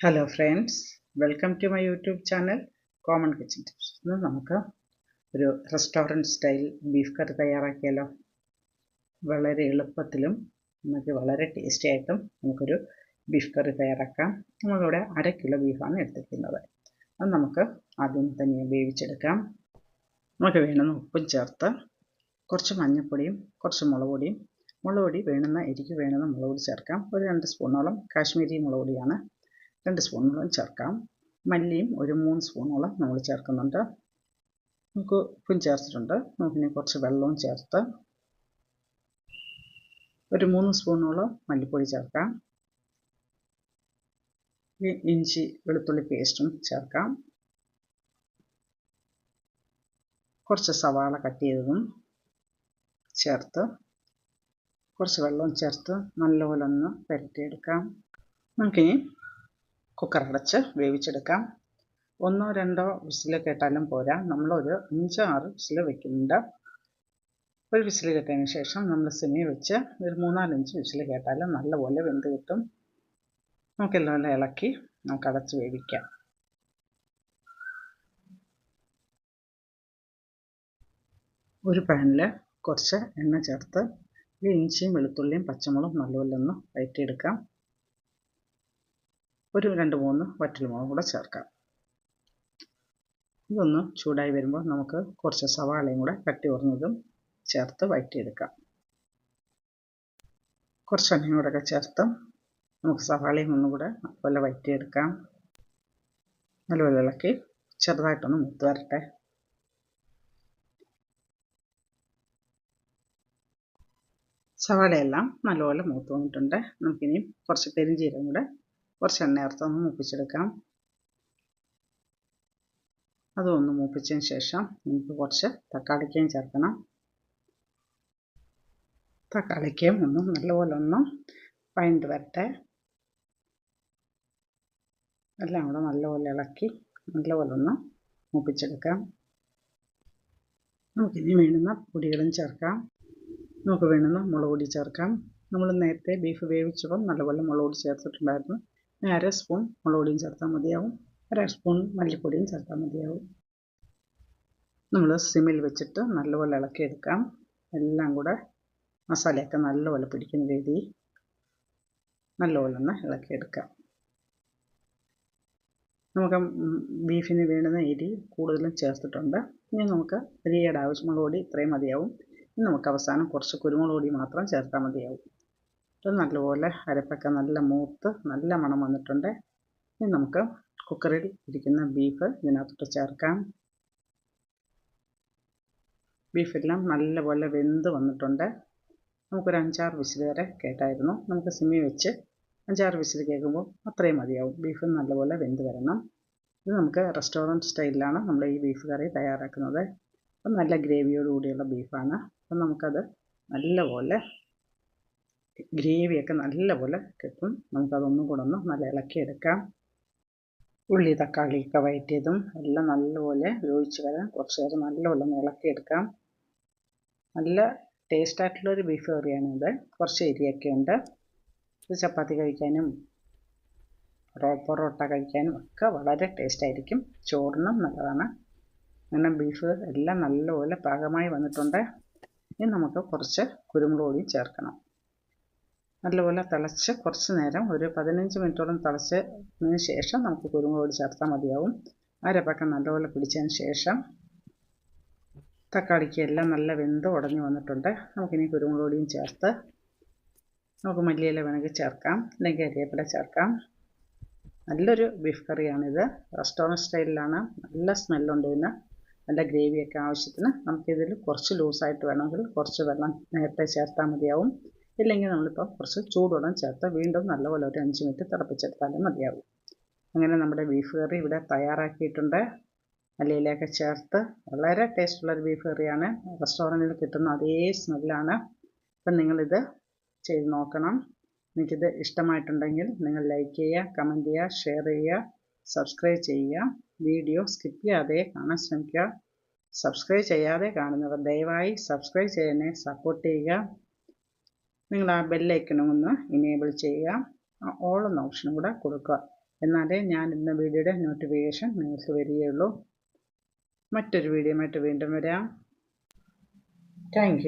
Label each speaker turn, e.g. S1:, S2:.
S1: Hello friends welcome to my YouTube channel common kitchen tips ഇന്ന് നമുക്ക് ഒരു restaurant style beef curry തയ്യാറാക്കിയാലോ? വളരെ എളുപ്പത്തിലും നമുക്ക് വളരെ ടേസ്റ്റി ആയിട്ടും നമുക്കൊരു ബീഫ് കറി തയ്യാറാക്കാം. നമ്മളിവിടെ അര കിലോ ബീഫാണ് എടുത്തിരിക്കുന്നത്. അത് നമുക്ക് ആദ്യം തന്നെ വേവിച്ചെടുക്കാം. നമുക്ക് വേണമെന്ന് ഉപ്പും ചേർത്ത് കുറച്ച് മഞ്ഞൾപ്പൊടിയും കുറച്ച് മുളക് പൊടിയും. മുളക് പൊടി വേണമെന്ന് എരിക്ക് വേണമെന്ന് മുളക് പൊടി ചേർക്കാം. ഒരു രണ്ട് സ്പൂണോളം കാശ്മീരി മുളക് പൊടിയാണ് രണ്ട് സ്പൂണോളം ചേർക്കാം. മല്ലിയും ഒരു മൂന്ന് സ്പൂണോളം നമ്മൾ ചേർക്കുന്നുണ്ട്. നമുക്ക് ഉപ്പും ചേർത്തിട്ടുണ്ട്. നമുക്കിനി കുറച്ച് വെള്ളവും ചേർത്ത് ഒരു മൂന്ന് സ്പൂണോളം മല്ലിപ്പൊടി ചേർക്കാം. ഇഞ്ചി വെളുത്തുള്ളി പേസ്റ്റും ചേർക്കാം. കുറച്ച് സവാള കട്ട് ചെയ്തതും ചേർത്ത് കുറച്ച് വെള്ളവും ചേർത്ത് നല്ലപോലെ ഒന്ന് പുരട്ടിയെടുക്കാം. നമുക്കിനി കുക്കർ അടച്ച് വേവിച്ചെടുക്കാം. ഒന്നോ രണ്ടോ വിസിൽ കേട്ടാലും പോരാ. നമ്മളൊരു അഞ്ചോ ആറ് വിസിൽ വെക്കുന്നുണ്ട്. ഒരു വിസിൽ കേട്ടതിന് ശേഷം നമ്മൾ സിമി വെച്ച് ഒരു മൂന്നാലഞ്ച് വിസിൽ കേട്ടാലും നല്ലപോലെ വെന്ത് കിട്ടും. നമുക്കെല്ലാം നല്ല ഇളക്കി നമുക്ക് അടച്ച് വേവിക്കാം. ഒരു പാനിൽ കുറച്ച് എണ്ണ ചേർത്ത് ഒരു ഇഞ്ചിയും വെളുത്തുള്ളിയും പച്ചമുളകും നല്ലപോലെ ഒന്ന് വഴറ്റിയെടുക്കാം. ഒരു രണ്ട് മൂന്ന് വറ്റൽമുളകും കൂടെ ചേർക്കാം. ഇതൊന്ന് ചൂടായി വരുമ്പോൾ നമുക്ക് കുറച്ച് സവാളയും കൂടെ കട്ടി കുറഞ്ഞതും ചേർത്ത് വഴറ്റിയെടുക്കാം. കുറച്ച് എണ്ണയും കൂടെ ചേർത്ത് നമുക്ക് സവാളയും ഒന്നും കൂടെ നല്ലപോലെ വഴറ്റിയെടുക്കാം. നല്ലപോലെ ഇളക്കി ചെറുതായിട്ടൊന്ന് മൂത്ത് വരട്ടെ. സവാളയെല്ലാം നല്ലപോലെ മൂത്ത് വന്നിട്ടുണ്ട്. നമുക്കിനി കുറച്ച് പെരിഞ്ചീരം കൂടെ കുറച്ച് എണ്ണ ചേർത്തൊന്ന് മൂപ്പിച്ചെടുക്കാം. അതൊന്ന് മൂപ്പിച്ചതിന് ശേഷം നമുക്ക് കുറച്ച് തക്കാളിക്കയും ചേർക്കണം. തക്കാളിക്കയും ഒന്ന് നല്ലപോലെ ഒന്ന് വഴണ്ട് വരട്ടെ. എല്ലാം കൂടെ നല്ലപോലെ ഇളക്കി നല്ലപോലെ ഒന്ന് മൂപ്പിച്ചെടുക്കാം. നമുക്കിനി വേണ്ടുന്ന പൊടികളും ചേർക്കാം. നമുക്ക് വേണ്ടുന്ന മുളക് പൊടി ചേർക്കാം. നമ്മൾ നേരത്തെ ബീഫ് വേവിച്ചപ്പോൾ നല്ലപോലെ മുളക് പൊടി ചേർത്തിട്ടുണ്ടായിരുന്നു. അര സ്പൂൺ മുളക് പൊടിയും ചേർത്താൽ മതിയാവും. അര സ്പൂൺ മല്ലിപ്പൊടിയും ചേർത്താൽ മതിയാവും. നമ്മൾ സിമ്മിൽ വെച്ചിട്ട് നല്ലപോലെ ഇളക്കിയെടുക്കാം. എല്ലാം കൂടെ മസാലയൊക്കെ നല്ലപോലെ പിടിക്കുന്ന രീതി നല്ലപോലെ ഒന്ന് ഇളക്കിയെടുക്കാം. നമുക്ക് ബീഫിന് വേണ്ടുന്ന എരി കൂടുതലും ചേർത്തിട്ടുണ്ട്. ഇനി നമുക്ക് അരിയുടെ ആവശ്യമുള്ള പൊടി ഇത്രയും മതിയാവും. ഇനി നമുക്ക് അവസാനം കുറച്ച് കുരുമുളക് പൊടി മാത്രം ചേർത്താൽ മതിയാവും. ഇത് നല്ലപോലെ അരപ്പൊക്കെ നല്ല മൂത്ത് നല്ല മണം വന്നിട്ടുണ്ട്. ഇനി നമുക്ക് കുക്കറിൽ ഇരിക്കുന്ന ബീഫ് ഇതിനകത്തോട്ട് ചേർക്കാം. ബീഫെല്ലാം നല്ലപോലെ വെന്ത് വന്നിട്ടുണ്ട്. നമുക്കൊരു അഞ്ചാറ് വിസിൽ വരെ കേട്ടായിരുന്നു. നമുക്ക് സിമ്മി വെച്ച് അഞ്ചാറ് വിസിൽ കേൾക്കുമ്പോൾ അത്രയും മതിയാവും. ബീഫ് നല്ലപോലെ വെന്ത് വരണം. ഇത് നമുക്ക് റെസ്റ്റോറന്റ് സ്റ്റൈലിലാണ് നമ്മൾ ഈ ബീഫ് കറി തയ്യാറാക്കുന്നത്. അപ്പം നല്ല ഗ്രേവിയോടുകൂടിയുള്ള ബീഫാണ് അപ്പം നമുക്കത് നല്ലപോലെ ഗ്രേവിയൊക്കെ നല്ലപോലെ കിട്ടും. നമുക്കതൊന്നും കൂടെ ഒന്ന് നല്ല ഇളക്കിയെടുക്കാം. ഉള്ളി തക്കാളിയൊക്കെ വയറ്റിയതും എല്ലാം നല്ലപോലെ വേവിച്ച് വരാൻ കുറച്ച് നേരം നല്ലപോലെ ഒന്ന് ഇളക്കിയെടുക്കാം. നല്ല ടേസ്റ്റായിട്ടുള്ളൊരു ബീഫ് കറിയാണിത് കുറച്ച് എരിയൊക്കെ ഉണ്ട്. ഇത് ചപ്പാത്തി കഴിക്കാനും പൊറോട്ട കഴിക്കാനും ഒക്കെ വളരെ ടേസ്റ്റായിരിക്കും ചോറിനും നല്ലതാണ്. അങ്ങനെ ബീഫ് എല്ലാം നല്ലപോലെ പാകമായി വന്നിട്ടുണ്ട്. ഇനി നമുക്ക് കുറച്ച് കുരുമുളക് പൊടി ചേർക്കണം. നല്ലപോലെ തിളച്ച് കുറച്ച് നേരം ഒരു പതിനഞ്ച് മിനിറ്റോളം തിളച്ചതിന് ശേഷം നമുക്ക് കുരുമുളക് പൊടി ചേർത്താൽ മതിയാവും. അരപ്പൊക്കെ നല്ലപോലെ പിടിച്ചതിന് ശേഷം തക്കാളിക്ക് എല്ലാം നല്ല വെന്ത് ഉടഞ്ഞു വന്നിട്ടുണ്ട്. നമുക്കിനി കുരുമുളക് പൊടിയും ചേർത്ത് നമുക്ക് മല്ലിയില വേണമെങ്കിൽ ചേർക്കാം അല്ലെങ്കിൽ കരിവേപ്പില ചേർക്കാം. നല്ലൊരു ബീഫ് കറിയാണിത്. റെസ്റ്റോറന്റ് സ്റ്റൈലിലാണ്. നല്ല സ്മെല്ലുണ്ട് ഇതിന്. നല്ല ഗ്രേവിയൊക്കെ ആവശ്യത്തിന് നമുക്കിതിൽ കുറച്ച് ലൂസായിട്ട് വേണമെങ്കിൽ കുറച്ച് വെള്ളം നേരത്തെ ചേർത്താൽ മതിയാവും. ഇല്ലെങ്കിൽ നമ്മളിപ്പോൾ കുറച്ച് ചൂടുവെള്ളം ചേർത്ത് വീണ്ടും നല്ലപോലെ ഒരു അഞ്ച് മിനിറ്റ് തിളപ്പിച്ചെടുത്താലും മതിയാവും. അങ്ങനെ നമ്മുടെ ബീഫ് കറി ഇവിടെ തയ്യാറാക്കിയിട്ടുണ്ട്. മല്ലിയിലൊക്കെ ചേർത്ത് വളരെ ടേസ്റ്റുള്ളൊരു ബീഫ് കറിയാണ് റെസ്റ്റോറന്റിൽ കിട്ടുന്ന അതേ സ്മെല്ലാണ് അപ്പം നിങ്ങളിത് ചെയ്ത് നോക്കണം. എനിക്കിത് ഇഷ്ടമായിട്ടുണ്ടെങ്കിൽ നിങ്ങൾ ലൈക്ക് ചെയ്യുക കമന്റ് ചെയ്യുക ഷെയർ ചെയ്യുക സബ്സ്ക്രൈബ് ചെയ്യുക. വീഡിയോ സ്കിപ്പ് ചെയ്യാതെ കാണാൻ ശ്രമിക്കുക. സബ്സ്ക്രൈബ് ചെയ്യാതെ കാണുന്നവർ ദയവായി സബ്സ്ക്രൈബ് ചെയ്യാനെ സപ്പോർട്ട് ചെയ്യുക. നിങ്ങൾ ആ ബെല്ലൈക്കണം ഒന്ന് ഇനേബിൾ ചെയ്യുക ഓൾ എന്ന ഓപ്ഷനും കൂടെ കൊടുക്കുക. എന്നാലേ ഞാൻ ഇന്ന വീഡിയോയുടെ നോട്ടിഫിക്കേഷൻ നിങ്ങൾക്ക് വരികയുള്ളൂ. മറ്റൊരു വീഡിയോ വീണ്ടും വരാം. താങ്ക്